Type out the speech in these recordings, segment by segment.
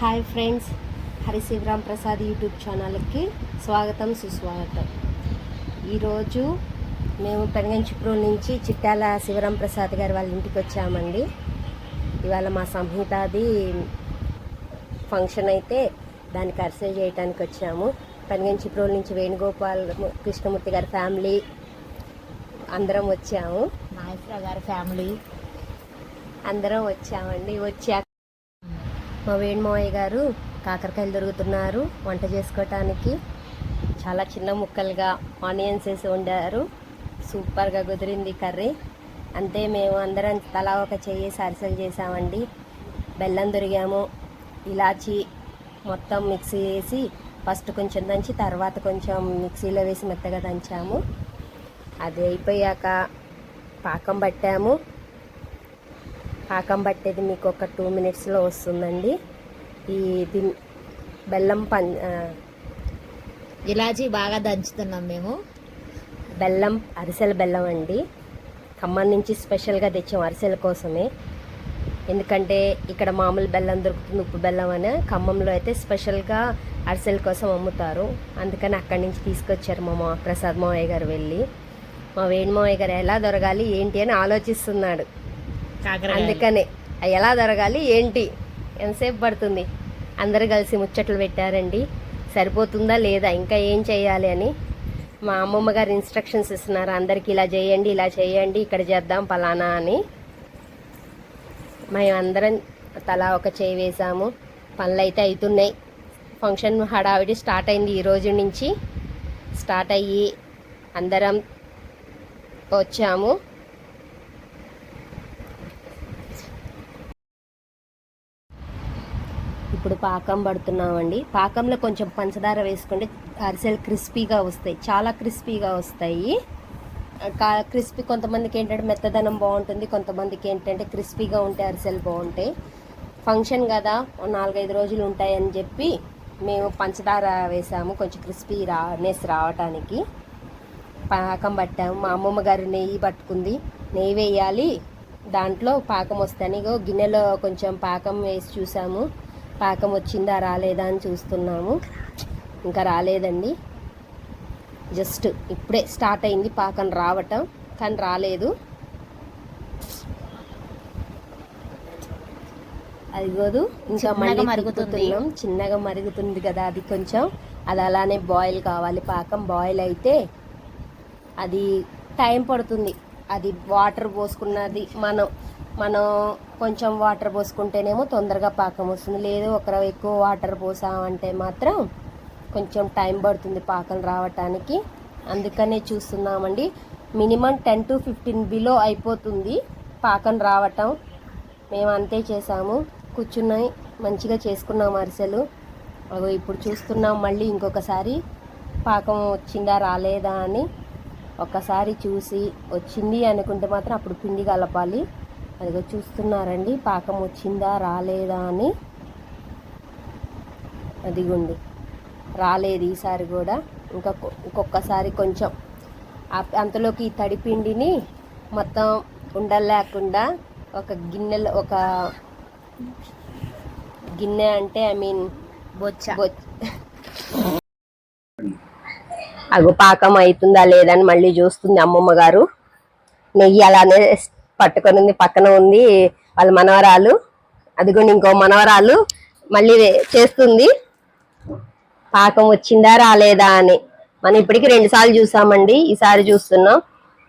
Hi friends Hari Sivaram Prasad YouTube ఛానల్కి స్వాగతం సుస్వాగతం. ఈరోజు మేము పెనగంచిప్రో నుంచి చిట్టాల శివరాం ప్రసాద్ గారి వాళ్ళ ఇంటికి వచ్చామండి. ఇవాళ మా సంహితాది ఫంక్షన్ అయితే దానికి అరిసెలు చేయడానికి వచ్చాము. పెనగంచిప్రో నుంచి వేణుగోపాల్ కృష్ణమూర్తి గారి ఫ్యామిలీ అందరం వచ్చాము. నాయకుల గారి ఫ్యామిలీ. అందరం వచ్చామండి. వచ్చాక మా వేణుమావయ్య గారు కాకరకాయలు దొరుకుతున్నారు వంట చేసుకోవటానికి చాలా చిన్న ముక్కలుగా ఆనియన్స్ వేసి వండారు. సూపర్గా కుదిరింది కర్రీ. అంతే మేము అందరం తలా ఒక చెయ్యి సరిసలు చేసామండి. బెల్లం దొరికాము ఇలాచి మొత్తం మిక్సీ వేసి ఫస్ట్ కొంచెం దంచి తర్వాత కొంచెం మిక్సీలో వేసి మెత్తగా దంచాము. అది అయిపోయాక పాకం పట్టాము. పాకం పట్టేది మీకు ఒక టూ మినిట్స్లో వస్తుందండి. ఈ బెల్లం పం ఆ, ఇలాచీ బాగా దంచుతున్నాం మేము. బెల్లం అరిసెల బెల్లం అండి. ఖమ్మం నుంచి స్పెషల్గా తెచ్చాం అరిసెల కోసమే. ఎందుకంటే ఇక్కడ మామూలు బెల్లం దొరుకుతుంది ఉప్పు బెల్లం అని. ఖమ్మంలో అయితే స్పెషల్గా అరిసెల కోసం అమ్ముతారు. అందుకని అక్కడి నుంచి తీసుకొచ్చారు మా మా ప్రసాద్ మావయ్య గారు వెళ్ళి. మా వేణుమావయ్య గారు ఎలా దొరకాలి ఏంటి అని ఆలోచిస్తున్నాడు. అందుకనే అవి ఎలా దొరకాలి ఏంటి? ఎంతసేపు పడుతుంది? అందరు కలిసి ముచ్చట్లు పెట్టారండి. సరిపోతుందా లేదా? ఇంకా ఏం చేయాలి అని మా అమ్మమ్మ గారు ఇన్స్ట్రక్షన్స్ ఇస్తున్నారు. అందరికి ఇలా చేయండి ఇలా చేయండి ఇక్కడ చేద్దాం పలానా అని. మేము అందరం తలా ఒక చేయి వేసాము. పనులు అయితే అవుతున్నాయి ఫంక్షన్ హడావిడి స్టార్ట్ అయింది ఈ రోజు నుంచి. స్టార్ట్ అయ్యి అందరం వచ్చాము. ఇప్పుడు పాకం పడుతున్నామండి. పాకంలో కొంచెం పంచదార వేసుకుంటే అరిసెలు క్రిస్పీగా వస్తాయి. చాలా క్రిస్పీగా వస్తాయి. కా- క్రిస్పీ కొంతమందికి ఏంటంటే మెత్తదనం బాగుంటుంది కొంతమందికి ఏంటంటే క్రిస్పీగా ఉంటే అరిసెలు బాగుంటాయి. ఫంక్షన్ కదా నాలుగైదు రోజులు ఉంటాయని చెప్పి మేము పంచదార వేసాము కొంచెం క్రిస్పీ రా నెస్ రావటానికి. పాకం పట్టాము. మా అమ్మమ్మ గారు నెయ్యి పట్టుకుంది. నెయ్యి వేయాలి. దాంట్లో పాకం వస్తాను ఇగో గిన్నెలో కొంచెం పాకం వేసి చూసాము. పాకం వచ్చిందా రాలేదా అని చూస్తున్నాము. ఇంకా రాలేదండి. జస్ట్ ఇప్పుడే స్టార్ట్ అయింది పాకం రావటం కానీ రాలేదు. అదిగోదు ఇంకా మళ్ళీ మరుగుతుంది. తిప్పుతున్నాం. చిన్నగా మరుగుతుంది కదా అది కొంచెం. అది అలానే బాయిల్ కావాలి. పాకం బాయిల్ అయితే అది టైం పడుతుంది. అది వాటర్ పోసుకున్నది మనం. మనం కొంచెం వాటర్ పోసుకుంటేనేమో తొందరగా పాకం వస్తుంది. లేదు ఒకరు ఎక్కువ వాటర్ పోసామంటే మాత్రం కొంచెం టైం పడుతుంది పాకం రావటానికి. అందుకనే చూస్తున్నామండి. Minimum ten to fifteen below అయిపోతుంది పాకం రావటం. మేము అంతే చేసాము. కూర్చున్నాయి మంచిగా చేసుకున్నాం అరిసెలు. అగో ఇప్పుడు చూస్తున్నాం మళ్ళీ ఇంకొకసారి పాకం వచ్చిందా రాలేదా అని. ఒకసారి చూసి వచ్చింది అనుకుంటే మాత్రం అప్పుడు పిండి కలపాలి. అదిగో చూస్తున్నారండి పాకం వచ్చిందా రాలేదా అని. అదిగోండి రాలేదు ఈసారి కూడా. ఇంకా ఇంకొకసారి కొంచెం అంతలోకి ఈ తడి పిండిని మొత్తం ఉండలేకుండా ఒక గిన్నెలో ఒక గిన్నె అంటే ఐ మీన్ బొచ్చ. అగు పాకం అవుతుందా లేదని మళ్ళీ చూస్తుంది అమ్మమ్మ గారు. నెయ్యి అలానే పట్టుకొని ఉంది పక్కన ఉంది వాళ్ళ మనవరాలు. అదిగోండి ఇంకో మనవరాలు మళ్ళీ చేస్తుంది. పాకం వచ్చిందా రాలేదా అని. మనం ఇప్పటికి రెండు సార్లు చూసామండి ఈసారి చూస్తున్నాం.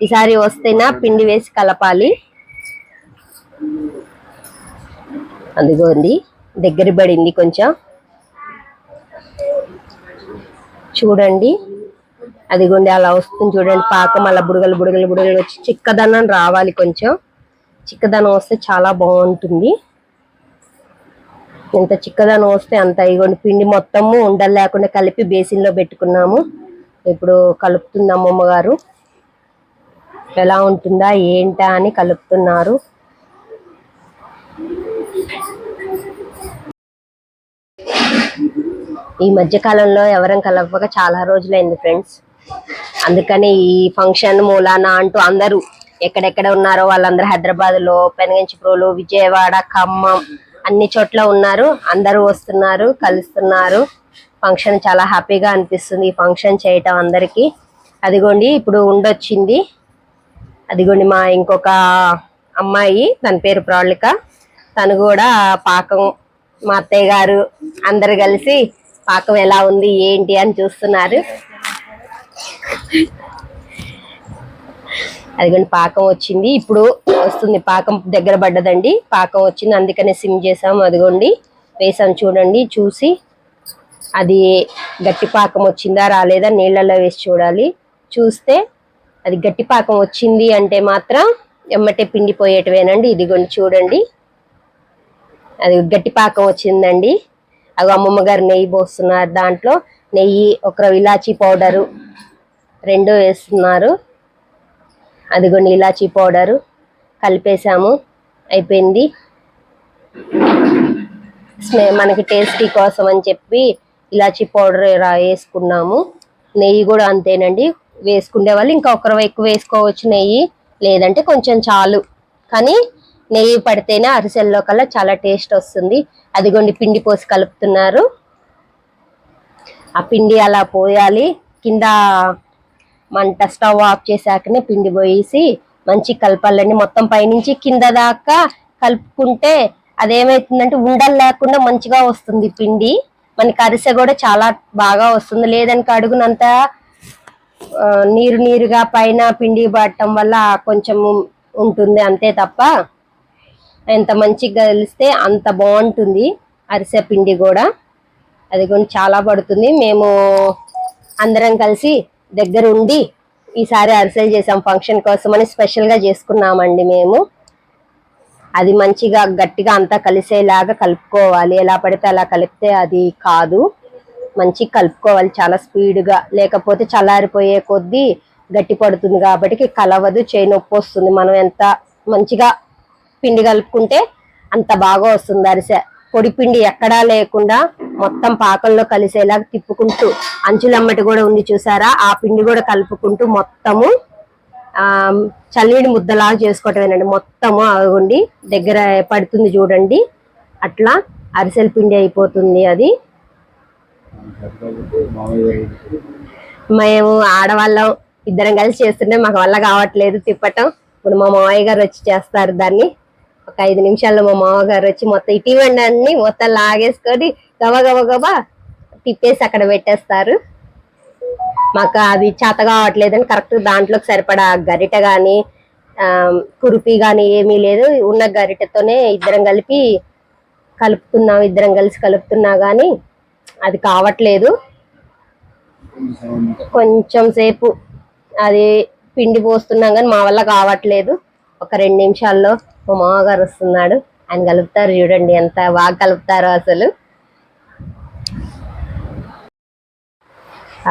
ఈసారి వస్తేనా పిండి వేసి కలపాలి. అదిగోండి దగ్గర పడింది కొంచెం. చూడండి అదిగోండి అలా వస్తుంది చూడండి పాకం అలా బుడగలు బుడగలు బుడగలు వచ్చి చిక్కదనం రావాలి కొంచెం. చిక్కదనం వస్తే చాలా బాగుంటుంది. ఎంత చిక్కదనం వస్తే అంత ఇగోండి పిండి మొత్తము ఉండలు లేకుండా కలిపి బేసిన్లో పెట్టుకున్నాము. ఇప్పుడు కలుపుతుంది అమ్మమ్మ గారు ఎలా ఉంటుందా ఏంటా అని కలుపుతున్నారు. ఈ మధ్యకాలంలో ఎవరం కలవక చాలా రోజులైంది ఫ్రెండ్స్. అందుకని ఈ ఫంక్షన్ మూలానా అంటూ అందరూ ఎక్కడెక్కడ ఉన్నారో వాళ్ళందరూ హైదరాబాద్లో పెనగంచిప్రోలు విజయవాడ ఖమ్మం అన్ని చోట్ల ఉన్నారు. అందరూ వస్తున్నారు కలుస్తున్నారు. ఫంక్షన్ చాలా హ్యాపీగా అనిపిస్తుంది ఈ ఫంక్షన్ చేయటం అందరికీ. అదిగోండి ఇప్పుడు ఉండొచ్చింది. అదిగోండి మా ఇంకొక అమ్మాయి తన పేరు ప్రాళిక తను కూడా పాకం మా అత్తయ్య గారు అందరు కలిసి పాకం ఎలా ఉంది ఏంటి అని చూస్తున్నారు. అదిగోండి పాకం వచ్చింది. ఇప్పుడు వస్తుంది పాకం దగ్గర పడ్డదండి. పాకం వచ్చింది అందుకనే సిమ్ చేసాం. అదిగోండి వేసాం చూడండి చూసి అది గట్టి పాకం వచ్చిందా రాలేదా నీళ్ళల్లో వేసి చూడాలి. చూస్తే అది గట్టి పాకం వచ్చింది అంటే మాత్రం ఎమ్మటే పిండిపోయేటివేనండి. ఇదిగోండి చూడండి. అది గట్టి పాకం వచ్చిందండి. అవి అమ్మమ్మ గారు నెయ్యి పోస్తున్నారు దాంట్లో. నెయ్యి ఒక ఇలాచీ పౌడరు రెండు వేస్తున్నారు. అదిగోండి ఇలాచీ పౌడరు కలిపేసాము అయిపోయింది. స్మె- మనకి టేస్టీ కోసం అని చెప్పి ఇలాచీ పౌడర్ రా వేసుకున్నాము. నెయ్యి కూడా అంతేనండి. వేసుకునే వాళ్ళు ఇంకా ఒకరు ఎక్కువ వేసుకోవచ్చు నెయ్యి. లేదంటే కొంచెం చాలు. కానీ నెయ్యి పడితేనే అరిసెల్లో కల్లా చాలా టేస్ట్ వస్తుంది. అదిగోండి పిండి పోసి కలుపుతున్నారు. ఆ పిండి అలా పోయాలి. కింద మంట స్టవ్ ఆఫ్ చేశాకనే పిండి పోయేసి మంచి కలపాలండి మొత్తం పైనుంచి కింద దాకా కలుపుకుంటే అదేమైతుందంటే ఉండలు లేకుండా మంచిగా వస్తుంది పిండి. మనకి అరిసె కూడా చాలా బాగా వస్తుంది. లేదనుక అడుగునంత నీరు నీరుగా పైన పిండి పడటం వల్ల కొంచెం ఉంటుంది అంతే తప్ప ఎంత మంచిగా కలిస్తే అంత బాగుంటుంది అరిసె పిండి కూడా. అది కూడా చాలా పడుతుంది. మేము అందరం కలిసి దగ్గర ఉండి ఈసారి అరిసెలు చేసాం ఫంక్షన్ కోసం అని స్పెషల్గా చేసుకున్నామండి మేము. అది మంచిగా గట్టిగా అంతా కలిసేలాగా కలుపుకోవాలి. ఎలా పడితే అలా కలిపితే అది కాదు. మంచి కలుపుకోవాలి చాలా స్పీడ్గా. లేకపోతే చల్లారిపోయే కొద్దీ గట్టి పడుతుంది కాబట్టి కలవదు చేయి నొప్పి వస్తుంది. మనం ఎంత మంచిగా పిండి కలుపుకుంటే అంత బాగా వస్తుంది అరిసె. పొడి పిండి ఎక్కడా లేకుండా మొత్తం పాకంలో కలిసేలాగా తిప్పుకుంటూ అంచులమ్మటి కూడా ఉంది చూసారా? ఆ పిండి కూడా కలుపుకుంటూ మొత్తము ఆ ముద్దలాగా చేసుకోవటమేనండి. మొత్తము అవ్వండి దగ్గర పడుతుంది చూడండి. అట్లా అరిసెల పిండి అయిపోతుంది అది. మేము ఆడవాళ్ళం ఇద్దరం కలిసి చేస్తుంటే మాకు వల్ల కావట్లేదు తిప్పటం. ఇప్పుడు మా మామయ్య గారు వచ్చి చేస్తారు దాన్ని. ఒక ఐదు నిమిషాల్లో మా మామగారు వచ్చి మొత్తం ఇటీవండి అన్ని మొత్తం లాగేసుకొని గబ గబ గబా తిప్పేసి అక్కడ పెట్టేస్తారు. మాకు అది చేత కావట్లేదని కరెక్ట్ దాంట్లోకి సరిపడా గరిట కానీ కురుపి కానీ ఏమీ లేదు. ఉన్న గరిటతోనే ఇద్దరం కలిపి కలుపుతున్నాం ఇద్దరం కలిసి కలుపుతున్నా కానీ అది కావట్లేదు. కొంచెం సేపు అది పిండి పోస్తున్నాం కానీ మా వల్ల కావట్లేదు. ఒక రెండు నిమిషాల్లో మా మామగారు వస్తున్నాడు. ఆయన కలుపుతారు చూడండి ఎంత బాగా కలుపుతారో అసలు.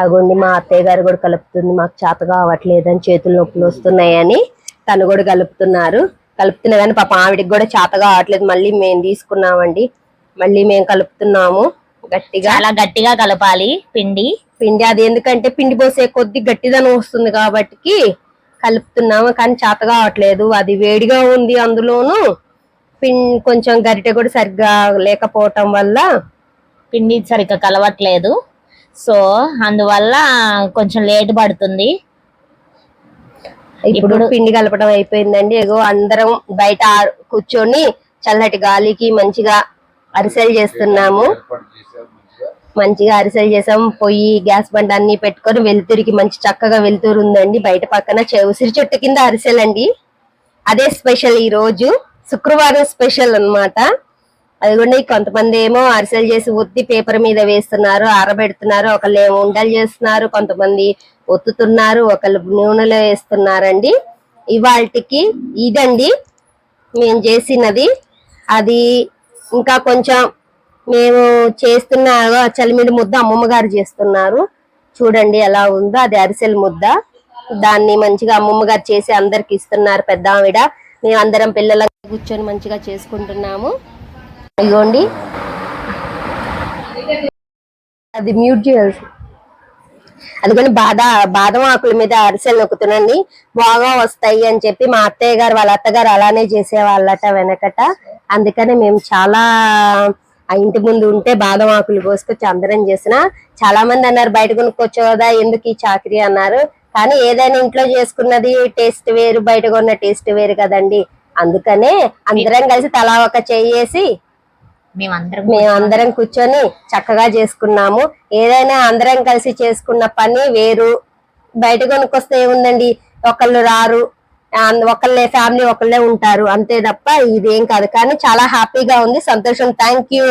అగోండి మా అత్తయ్య గారు కూడా కలుపుతుంది. మాకు చేత కావట్లేదని చేతులు నొప్పులు వస్తున్నాయని తను కూడా కలుపుతున్నారు. కలుపుతున్నా కానీ పాప ఆవిడకి కూడా చేత కావట్లేదు. మళ్ళీ మేము తీసుకున్నామండి. మళ్ళీ మేము కలుపుతున్నాము గట్టిగా. చాలా గట్టిగా కలపాలి పిండి. పిండి అది ఎందుకంటే పిండి పోసే కొద్ది గట్టిదనం వస్తుంది కాబట్టి కలుపుతున్నాము కానీ చేత కావట్లేదు. అది వేడిగా ఉంది అందులోను పిన్ కొంచెం గరిటె కూడా సరిగ్గా లేకపోవటం వల్ల పిండి సరిగ్గా కలవట్లేదు. సో అందువల్ల కొంచెం లేట్ పడుతుంది. ఇప్పుడు పిండి కలపడం అయిపోయిందండి. ఎగో అందరం బయట కూర్చొని చల్లటి గాలికి మంచిగా అరిసెలు చేస్తున్నాము. మంచిగా అరిసెలు చేసాం పొయ్యి గ్యాస్ బండ అన్ని పెట్టుకొని వెలుతురికి మంచి చక్కగా వెలుతురు ఉందండి. బయట పక్కన ఉసిరి చెట్టు కింద అరిసెలండి. అదే స్పెషల్ ఈ రోజు. శుక్రవారం స్పెషల్ అన్నమాట. అది కూడా కొంతమంది ఏమో అరిసెలు చేసి ఒత్తి పేపర్ మీద వేస్తున్నారు ఆరబెడుతున్నారు. ఒకళ్ళు ఏమో ఉండలు చేస్తున్నారు కొంతమంది ఒత్తుతున్నారు ఒకళ్ళు నూనెలో వేస్తున్నారండి. ఇవాళకి ఇదండి. మేము చేసినది. అది ఇంకా కొంచెం మేము చేస్తున్న చలిమిడి ముద్ద అమ్మమ్మ గారు చేస్తున్నారు. చూడండి ఎలా ఉందో అది అరిసెల ముద్ద. దాన్ని మంచిగా అమ్మమ్మ గారు చేసి అందరికి ఇస్తున్నారు పెద్ద ఆవిడ. మేము అందరం పిల్లల కూర్చొని మంచిగా చేసుకుంటున్నాము. ఇగోండి అది మ్యూట్ చేయాల్సి అందుకని బాధ బాదం ఆకుల మీద అరిసెలు నొక్కుతున్నాండి బాగా వస్తాయి అని చెప్పి మా అత్తయ్య గారు వాళ్ళ అత్తగారు అలానే చేసేవాళ్ళట వెనకట. అందుకనే మేము చాలా ఆ ఇంటి ముందు ఉంటే బాదం ఆకులు కోసుకొచ్చి అందరం చేసిన చాలా మంది అన్నారు బయట కొనుక్కోవచ్చు కదా ఎందుకు ఈ చాకరీ? అన్నారు. కానీ ఏదైనా ఇంట్లో చేసుకున్నది టేస్ట్ వేరు బయట కొన్న టేస్ట్ వేరు కదండి. అందుకనే అందరం కలిసి తలా ఒక మేమందరం మేము అందరం కూర్చొని చక్కగా చేసుకున్నాము. ఏదైనా అందరం కలిసి చేసుకున్న పని వేరు. బయట కొనుక్కొస్తే ఏముందండి? ఒకళ్ళు రారు ఒకళ్ళే ఫ్యామిలీ ఒకళ్ళే ఉంటారు. అంతే తప్ప ఇదేం కాదు. కానీ చాలా హ్యాపీగా ఉంది సంతోషం. Thank you.